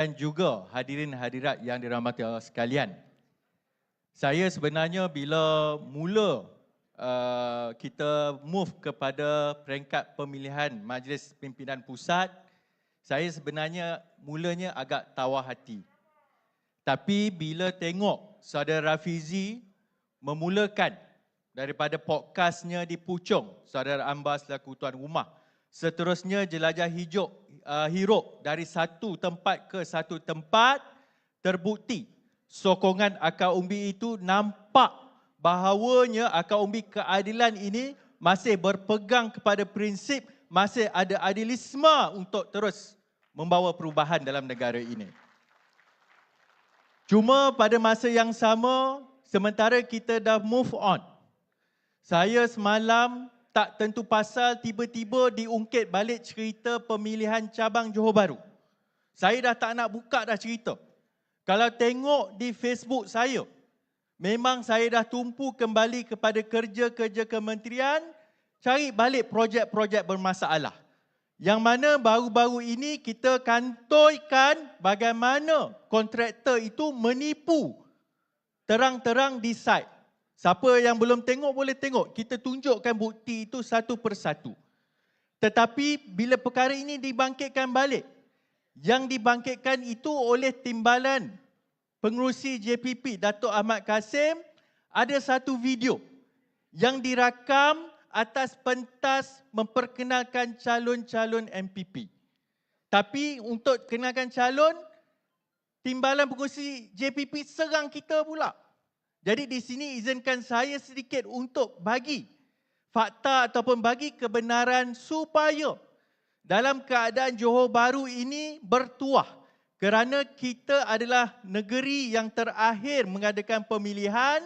dan juga hadirin hadirat yang dirahmati Allah sekalian. Saya sebenarnya bila mula uh, kita move kepada peringkat pemilihan Majlis Pimpinan Pusat, saya sebenarnya mulanya agak tawar hati. Tapi bila tengok saudara Rafizi memulakan daripada podcastnya di Puchong, saudara Amba selaku tuan rumah, seterusnya jelajah hijau uh, hirup dari satu tempat ke satu tempat terbukti sokongan akar umbi itu nampak bahawanya akar umbi keadilan ini masih berpegang kepada prinsip masih ada adilisme untuk terus membawa perubahan dalam negara ini. Cuma pada masa yang sama sementara kita dah move on. Saya semalam tak tentu pasal tiba-tiba diungkit balik cerita pemilihan cabang Johor Bahru. Saya dah tak nak buka dah cerita. Kalau tengok di Facebook saya, memang saya dah tumpu kembali kepada kerja-kerja kementerian cari balik projek-projek bermasalah. Yang mana baru-baru ini kita kantoikan bagaimana kontraktor itu menipu terang-terang di site. Siapa yang belum tengok boleh tengok. Kita tunjukkan bukti itu satu persatu. Tetapi bila perkara ini dibangkitkan balik, yang dibangkitkan itu oleh timbalan pengurusi JPP Datuk Ahmad Kasim ada satu video yang dirakam atas pentas memperkenalkan calon-calon MPP. Tapi untuk kenalkan calon, timbalan pengurusi JPP serang kita pula. Jadi di sini izinkan saya sedikit untuk bagi fakta ataupun bagi kebenaran supaya dalam keadaan Johor Bahru ini bertuah kerana kita adalah negeri yang terakhir mengadakan pemilihan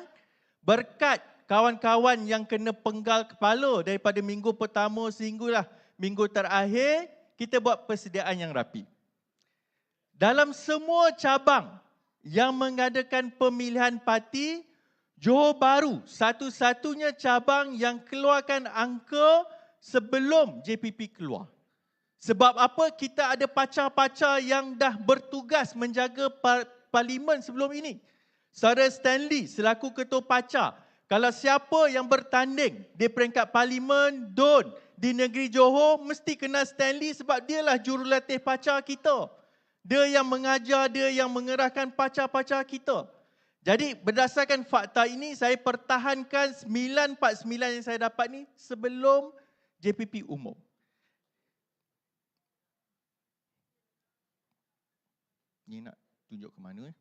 berkat kawan-kawan yang kena penggal kepala daripada minggu pertama sehinggalah minggu terakhir kita buat persediaan yang rapi. Dalam semua cabang yang mengadakan pemilihan parti Johor Bahru satu-satunya cabang yang keluarkan angka sebelum JPP keluar. Sebab apa kita ada pacar-pacar yang dah bertugas menjaga parlimen sebelum ini. Saudara Stanley selaku ketua pacar, kalau siapa yang bertanding di peringkat parlimen Don di negeri Johor mesti kenal Stanley sebab dialah jurulatih pacar kita. Dia yang mengajar, dia yang mengerahkan pacar-pacar kita. Jadi berdasarkan fakta ini saya pertahankan 949 yang saya dapat ni sebelum JPP umum. Ni nak tunjuk ke mana eh?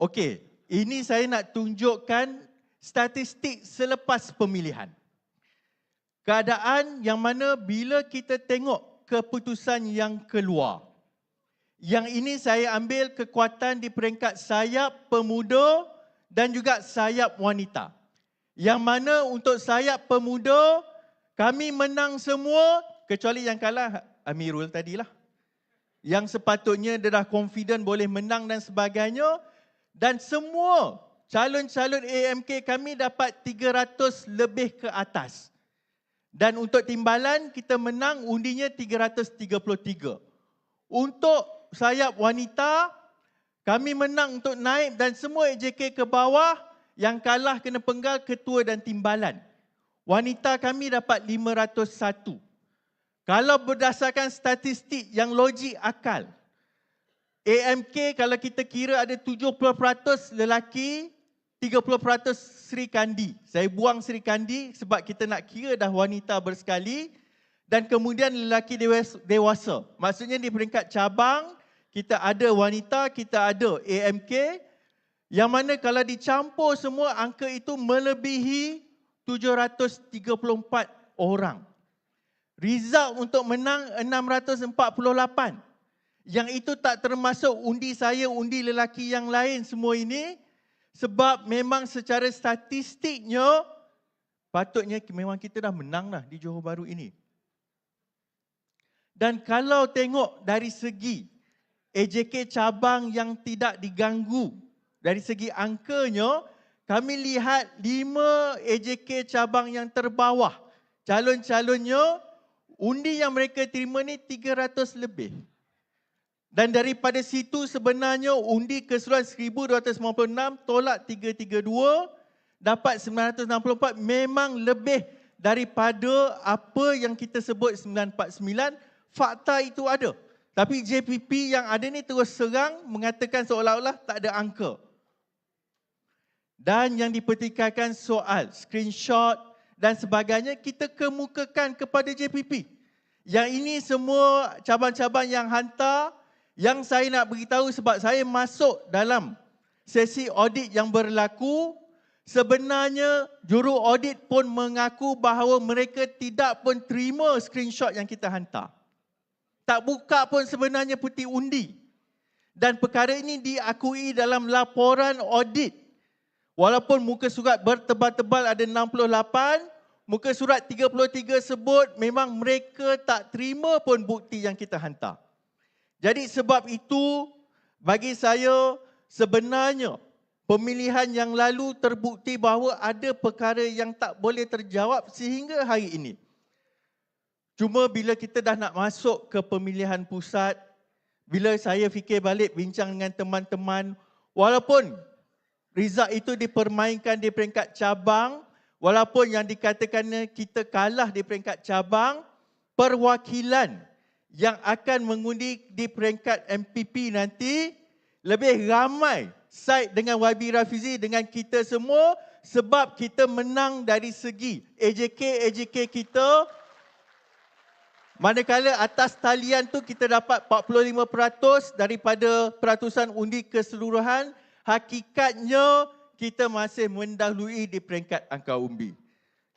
Okey, ini saya nak tunjukkan statistik selepas pemilihan keadaan yang mana bila kita tengok keputusan yang keluar. Yang ini saya ambil kekuatan di peringkat sayap pemuda dan juga sayap wanita. Yang mana untuk sayap pemuda, kami menang semua kecuali yang kalah Amirul tadilah. Yang sepatutnya dia dah confident boleh menang dan sebagainya. Dan semua calon-calon AMK kami dapat 300 lebih ke atas. Dan untuk timbalan kita menang undinya 333. Untuk sayap wanita kami menang untuk naik dan semua AJK ke bawah yang kalah kena penggal ketua dan timbalan. Wanita kami dapat 501. Kalau berdasarkan statistik yang logik akal, AMK kalau kita kira ada 70% lelaki, 30% Sri Kandi. Saya buang Sri Kandi sebab kita nak kira dah wanita bersekali dan kemudian lelaki dewasa. Maksudnya di peringkat cabang kita ada wanita, kita ada AMK yang mana kalau dicampur semua angka itu melebihi 734 orang. Result untuk menang 648. Yang itu tak termasuk undi saya, undi lelaki yang lain semua ini sebab memang secara statistiknya patutnya memang kita dah menang lah di Johor Bahru ini. Dan kalau tengok dari segi AJK cabang yang tidak diganggu dari segi angkanya kami lihat lima AJK cabang yang terbawah calon-calonnya undi yang mereka terima ni 300 lebih. Dan daripada situ sebenarnya undi keseluruhan 1296 tolak 332 dapat 964 memang lebih daripada apa yang kita sebut 949 fakta itu ada. Tapi JPP yang ada ni terus serang mengatakan seolah-olah tak ada angka. Dan yang dipertikaikan soal screenshot dan sebagainya kita kemukakan kepada JPP. Yang ini semua cabang-cabang yang hantar yang saya nak beritahu sebab saya masuk dalam sesi audit yang berlaku sebenarnya juru audit pun mengaku bahawa mereka tidak pun terima screenshot yang kita hantar. Tak buka pun sebenarnya putih undi. Dan perkara ini diakui dalam laporan audit. Walaupun muka surat bertebal-tebal ada 68, muka surat 33 sebut memang mereka tak terima pun bukti yang kita hantar. Jadi sebab itu bagi saya sebenarnya pemilihan yang lalu terbukti bahawa ada perkara yang tak boleh terjawab sehingga hari ini. Cuma bila kita dah nak masuk ke pemilihan pusat, bila saya fikir balik bincang dengan teman-teman, walaupun result itu dipermainkan di peringkat cabang, walaupun yang dikatakan kita kalah di peringkat cabang, perwakilan yang akan mengundi di peringkat MPP nanti lebih ramai side dengan YB Rafizi dengan kita semua sebab kita menang dari segi AJK AJK kita manakala atas talian tu kita dapat 45% daripada peratusan undi keseluruhan hakikatnya kita masih mendahului di peringkat angka umbi.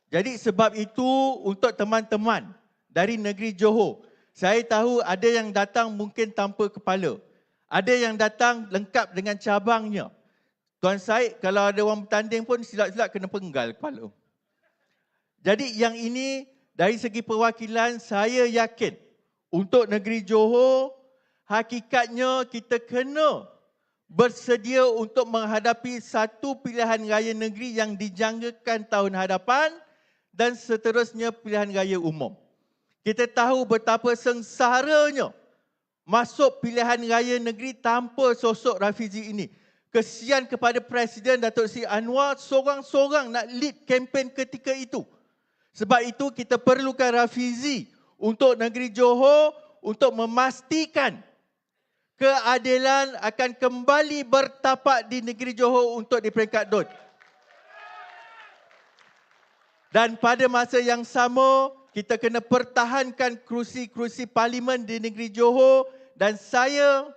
Jadi sebab itu untuk teman-teman dari negeri Johor saya tahu ada yang datang mungkin tanpa kepala. Ada yang datang lengkap dengan cabangnya. Tuan Said, kalau ada orang bertanding pun silap-silap kena penggal kepala. Jadi yang ini dari segi perwakilan saya yakin untuk negeri Johor hakikatnya kita kena bersedia untuk menghadapi satu pilihan raya negeri yang dijangkakan tahun hadapan dan seterusnya pilihan raya umum. Kita tahu betapa sengsaranya masuk pilihan raya negeri tanpa sosok Rafizi ini. Kesian kepada Presiden Datuk Seri Anwar seorang-seorang nak lead kempen ketika itu. Sebab itu kita perlukan Rafizi untuk negeri Johor untuk memastikan keadilan akan kembali bertapak di negeri Johor untuk di peringkat DOT. Dan pada masa yang sama, kita kena pertahankan kerusi-kerusi parlimen di negeri Johor dan saya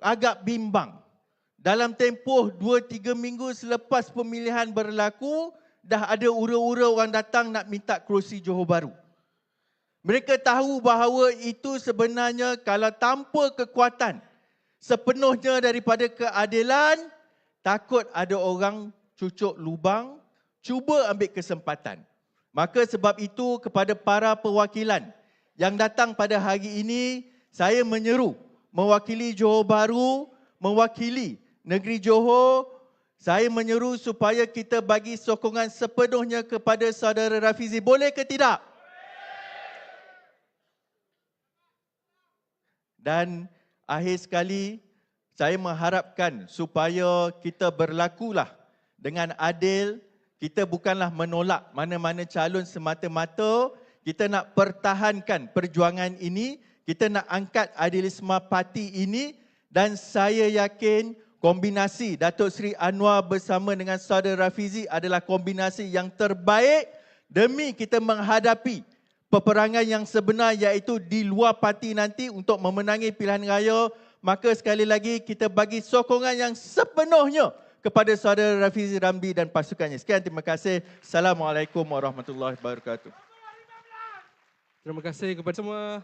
agak bimbang. Dalam tempoh 2-3 minggu selepas pemilihan berlaku, dah ada ura-ura orang datang nak minta kerusi Johor baru. Mereka tahu bahawa itu sebenarnya kalau tanpa kekuatan sepenuhnya daripada keadilan, takut ada orang cucuk lubang, cuba ambil kesempatan. Maka sebab itu kepada para perwakilan yang datang pada hari ini, saya menyeru mewakili Johor Baru, mewakili negeri Johor, saya menyeru supaya kita bagi sokongan sepenuhnya kepada saudara Rafizi. Boleh ke tidak? Dan akhir sekali, saya mengharapkan supaya kita berlakulah dengan adil, kita bukanlah menolak mana-mana calon semata-mata, kita nak pertahankan perjuangan ini, kita nak angkat Adilisma Parti ini. Dan saya yakin kombinasi Datuk Seri Anwar bersama dengan saudara Rafizi adalah kombinasi yang terbaik demi kita menghadapi peperangan yang sebenar iaitu di luar parti nanti untuk memenangi pilihan raya. Maka sekali lagi kita bagi sokongan yang sepenuhnya kepada saudara Rafizi Rambi dan pasukannya. Sekian terima kasih. Assalamualaikum warahmatullahi wabarakatuh. Terima kasih kepada semua.